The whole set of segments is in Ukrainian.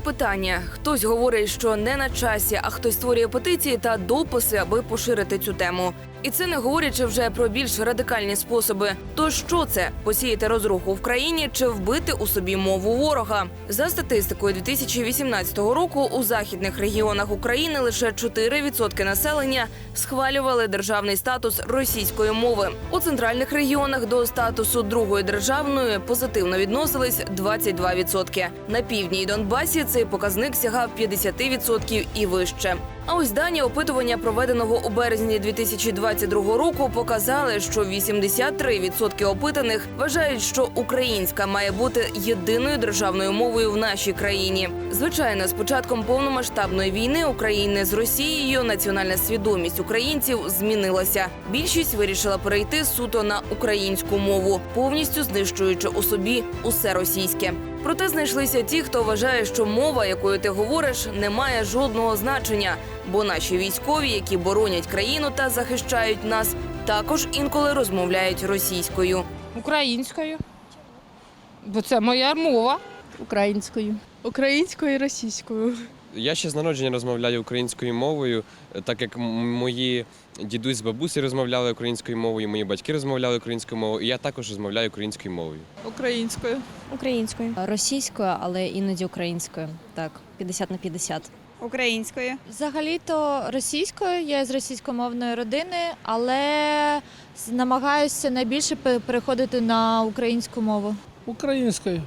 питання. Хтось говорить, що не на часі, а хтось створює петиції та дописи, аби поширити цю тему. І це не говорячи вже про більш радикальні способи. То що це посіяти розруху в країні чи вбити у собі мову ворога? За статистикою 2018 року у західних регіонах України лише 4% населення схвалювали державний статус російської мови. У центральних регіонах до статусу другої державної позитивно відносились 22%. На півдні і Донбасі цей показник сягав 50% і вище. А ось дані опитування, проведеного у березні 2022 року, показали, що 83% опитаних вважають, що українська має бути єдиною державною мовою в нашій країні. Звичайно, з початком повномасштабної війни України з Росією національна свідомість українців змінилася. Більшість вирішила перейти суто на українську мову, повністю знищуючи у собі усе російське. Проте знайшлися ті, хто вважає, що мова, якою ти говориш, не має жодного значення, бо наші військові, які боронять країну та захищають нас, також інколи розмовляють російською. Українською. Бо це моя мова. Українською. Українською і російською. Я ще з народження розмовляю українською мовою, е, так як мої дідусь з бабусі розмовляли українською мовою, мої батьки розмовляли українською мовою, і я також розмовляю українською мовою. Українською. Українською. Російською, але іноді українською. Так, 50 на 50. Українською. Взагалі-то російською, я з російськомовної родини, але намагаюся найбільше переходити на українську мову. Українською.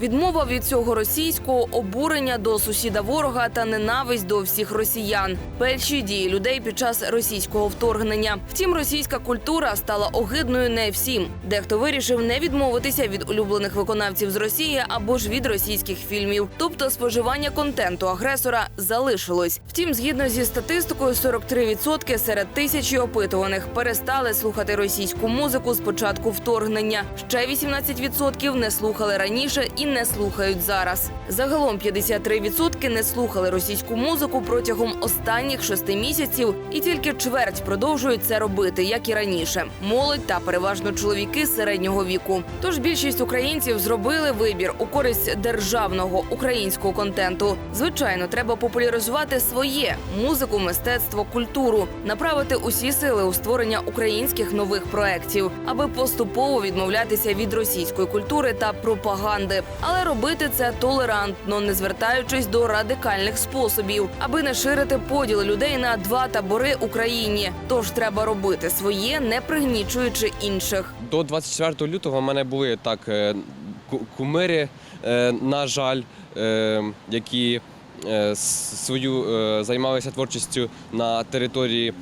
Відмова від цього російського обурення до сусіда ворога та ненависть до всіх росіян. Перші дії людей під час російського вторгнення. Втім, російська культура стала огидною не всім. Дехто вирішив не відмовитися від улюблених виконавців з Росії або ж від російських фільмів. Тобто споживання контенту агресора залишилось. Втім, згідно зі статистикою, 43% серед тисячі опитуваних перестали слухати російську музику з початку вторгнення. Ще 18% не слухали раніше і не слухають зараз. Загалом 53% не слухали російську музику протягом останніх шести місяців, і тільки чверть продовжують це робити, як і раніше. Молодь та переважно чоловіки середнього віку. Тож більшість українців зробили вибір у користь державного українського контенту. Звичайно, треба популяризувати своє музику, мистецтво, культуру, направити усі сили у створення українських нових проєктів, аби поступово відмовлятися від російської культури та пропаганди, але робити це толерантно, не звертаючись до радикальних способів, аби не ширити поділ людей на два табори Україні. Тож треба робити своє, не пригнічуючи інших. До 24 лютого в мене були так е, кумири, е, на жаль, е, які свою займалися творчістю на території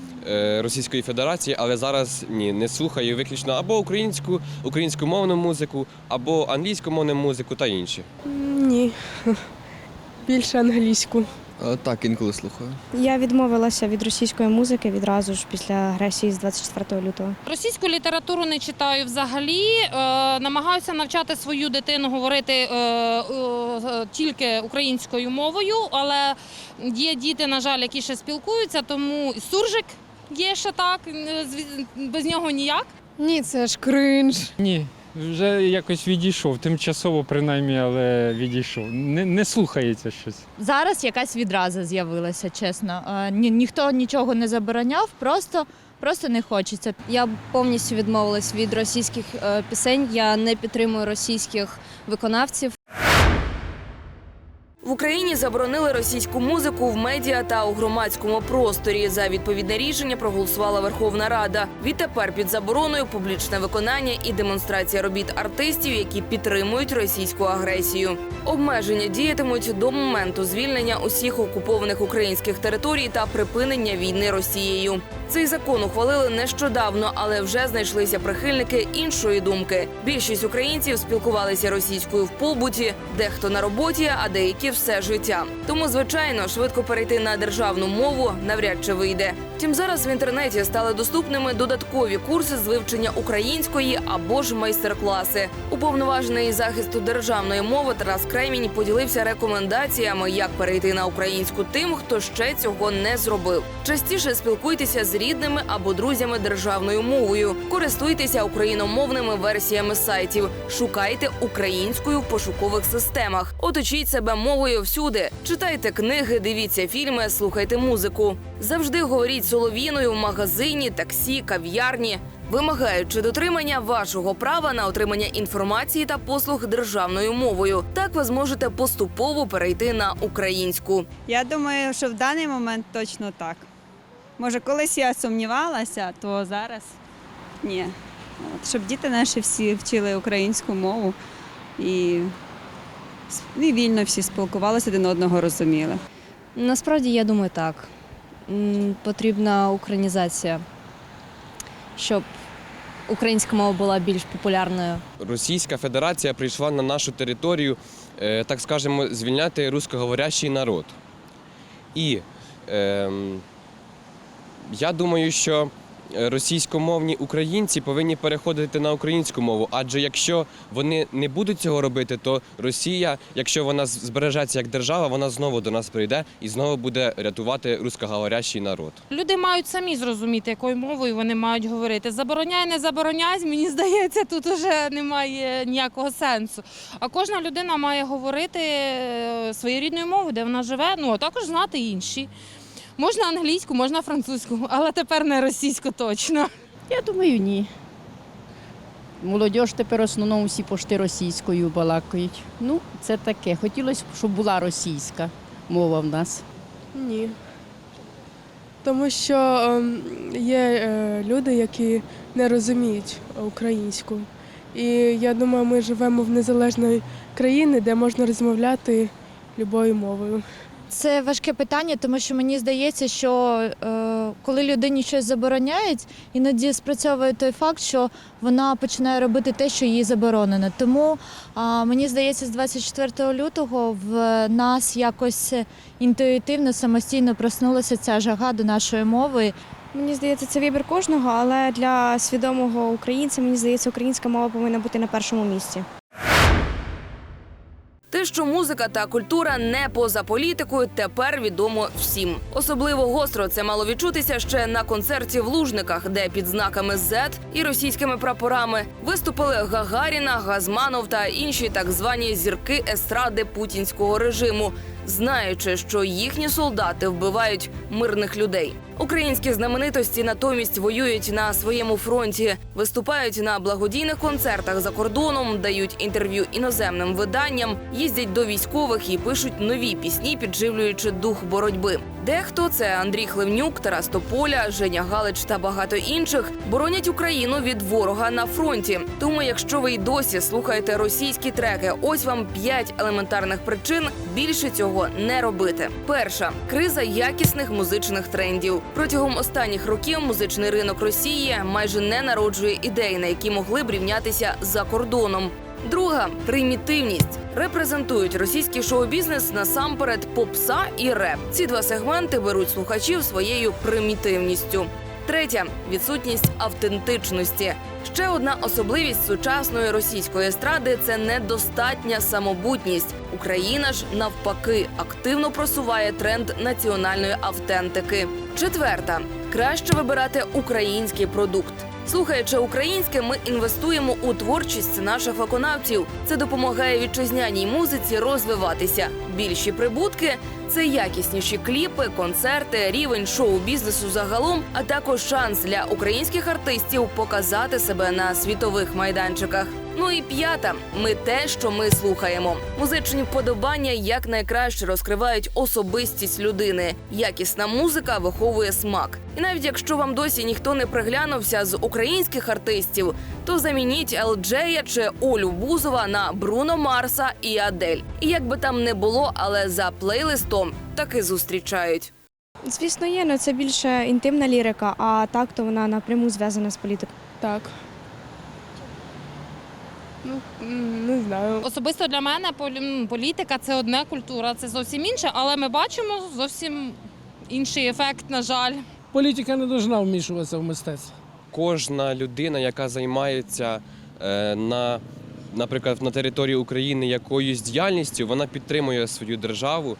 Російської Федерації, але зараз ні, не слухаю виключно або українську, українськомовну музику, або англійськомовну музику та інші. Ні. Більше англійську. Е, Так, інколи слухаю. Я відмовилася від російської музики відразу ж після агресії з 24 лютого. Російську літературу не читаю взагалі. Е, намагаюся навчати свою дитину говорити е, е, тільки українською мовою, але є діти, на жаль, які ще спілкуються, тому суржик є ще так, зві- без нього ніяк. Ні, це ж кринж. Ні, вже якось відійшов. Тимчасово, принаймні, але відійшов. Не, не слухається щось. Зараз якась відраза з'явилася, чесно. Е, Ні, ніхто нічого не забороняв, просто, просто не хочеться. Я повністю відмовилась від російських е, пісень. Я не підтримую російських виконавців. В Україні заборонили російську музику в медіа та у громадському просторі. За відповідне рішення проголосувала Верховна Рада. Відтепер під забороною публічне виконання і демонстрація робіт артистів, які підтримують російську агресію. Обмеження діятимуть до моменту звільнення усіх окупованих українських територій та припинення війни Росією. Цей закон ухвалили нещодавно, але вже знайшлися прихильники іншої думки. Більшість українців спілкувалися російською в побуті, дехто на роботі, а деякі все життя. Тому, звичайно, швидко перейти на державну мову навряд чи вийде. Втім, зараз в інтернеті стали доступними додаткові курси з вивчення української або ж майстер-класи. Уповноважений захисту державної мови Тарас Кремінь поділився рекомендаціями, як перейти на українську тим, хто ще цього не зробив. Частіше спілкуйтеся з рідними або друзями державною мовою. Користуйтеся україномовними версіями сайтів. Шукайте українською в пошукових системах. Оточіть себе мовою всюди. Читайте книги, дивіться фільми, слухайте музику. Завжди говоріть солов'їною в магазині, таксі, кав'ярні. Вимагаючи дотримання вашого права на отримання інформації та послуг державною мовою, так ви зможете поступово перейти на українську. Я думаю, що в даний момент точно так. Може, колись я сумнівалася, то зараз ні. От, щоб діти наші всі вчили українську мову і, і вільно всі спілкувалися, один одного розуміли. Насправді, я думаю, так. Потрібна українізація, щоб українська мова була більш популярною. Російська Федерація прийшла на нашу територію, е, так скажемо, звільняти русскоговорящий народ. І ем, я думаю, що е, російськомовні українці повинні переходити на українську мову, адже якщо вони не будуть цього робити, то Росія, якщо вона збережеться як держава, вона знову до нас прийде і знову буде рятувати русскоговорящий народ. Люди мають самі зрозуміти, якою мовою вони мають говорити. Забороняй, не забороняй, мені здається, тут уже немає ніякого сенсу. А кожна людина має говорити е, своєю рідною мовою, де вона живе, ну а також знати інші. Можна англійську, можна французьку, але тепер не російську точно. Я думаю, ні. Молодь тепер в основному всі пошти російською балакають. Ну, це таке. Хотілося б, щоб була російська мова в нас. Ні. Тому що ем, є е, люди, які не розуміють українську. І я думаю, ми живемо в незалежній країні, де можна розмовляти любою мовою. Це важке питання, тому що мені здається, що е, коли людині щось забороняють, іноді спрацьовує той факт, що вона починає робити те, що їй заборонено. Тому а, мені здається, з 24 лютого в нас якось інтуїтивно самостійно проснулася ця жага до нашої мови. Мені здається, це вибір кожного, але для свідомого українця, мені здається, українська мова повинна бути на першому місці. Те, що музика та культура не поза політикою, тепер відомо всім. Особливо гостро це мало відчутися ще на концерті в Лужниках, де під знаками Z і російськими прапорами виступили Гагаріна, Газманов та інші так звані зірки естради путінського режиму, знаючи, що їхні солдати вбивають мирних людей. Українські знаменитості натомість воюють на своєму фронті, виступають на благодійних концертах за кордоном, дають інтерв'ю іноземним виданням, їздять до військових і пишуть нові пісні, підживлюючи дух боротьби. Дехто це Андрій Хливнюк, Тарас Тополя, Женя Галич та багато інших боронять Україну від ворога на фронті. Тому, якщо ви й досі слухаєте російські треки, ось вам п'ять елементарних причин більше цього не робити. Перша криза якісних музичних трендів. Протягом останніх років музичний ринок Росії майже не народжує ідей, на які могли б рівнятися за кордоном. Друга примітивність репрезентують російський шоу-бізнес насамперед попса і реп. Ці два сегменти беруть слухачів своєю примітивністю. Третя відсутність автентичності. Ще одна особливість сучасної російської естради це недостатня самобутність. Україна ж навпаки активно просуває тренд національної автентики. Четверта краще вибирати український продукт. Слухаючи українське, ми інвестуємо у творчість наших виконавців. Це допомагає вітчизняній музиці розвиватися. Більші прибутки це якісніші кліпи, концерти, рівень шоу-бізнесу загалом, а також шанс для українських артистів показати себе на світових майданчиках. Ну і п'ята ми те, що ми слухаємо. Музичні вподобання якнайкраще розкривають особистість людини. Якісна музика виховує смак. І навіть якщо вам досі ніхто не приглянувся з українських артистів, то замініть Елджея чи Олю Бузова на Бруно Марса і Адель. І як би там не було, але за плейлистом таки зустрічають. Звісно, є, але це більше інтимна лірика, а так то вона напряму зв'язана з політикою. Так. Ну, не знаю. Особисто для мене політика це одне, культура це зовсім інше, але ми бачимо зовсім інший ефект, на жаль. політика не повинна вмішуватися в мистецтво. Кожна людина, яка займається е, на, наприклад, на території України якоюсь діяльністю, вона підтримує свою державу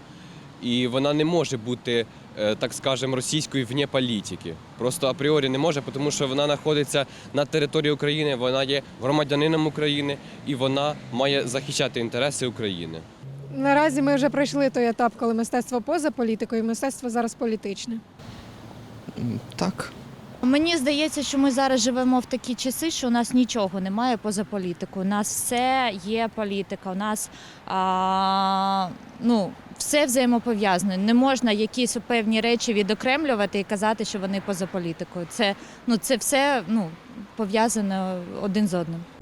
і вона не може бути, так скажемо, російською вне політики. Просто апріорі не може, тому що вона знаходиться на території України, вона є громадянином України і вона має захищати інтереси України. Наразі ми вже пройшли той етап, коли мистецтво поза політикою, мистецтво зараз політичне. Так. Мені здається, що ми зараз живемо в такі часи, що у нас нічого немає поза політикою. У нас все є політика. У нас а, ну, все взаємопов'язане. Не можна якісь певні речі відокремлювати і казати, що вони поза політикою. Це, ну, це все ну, пов'язано один з одним.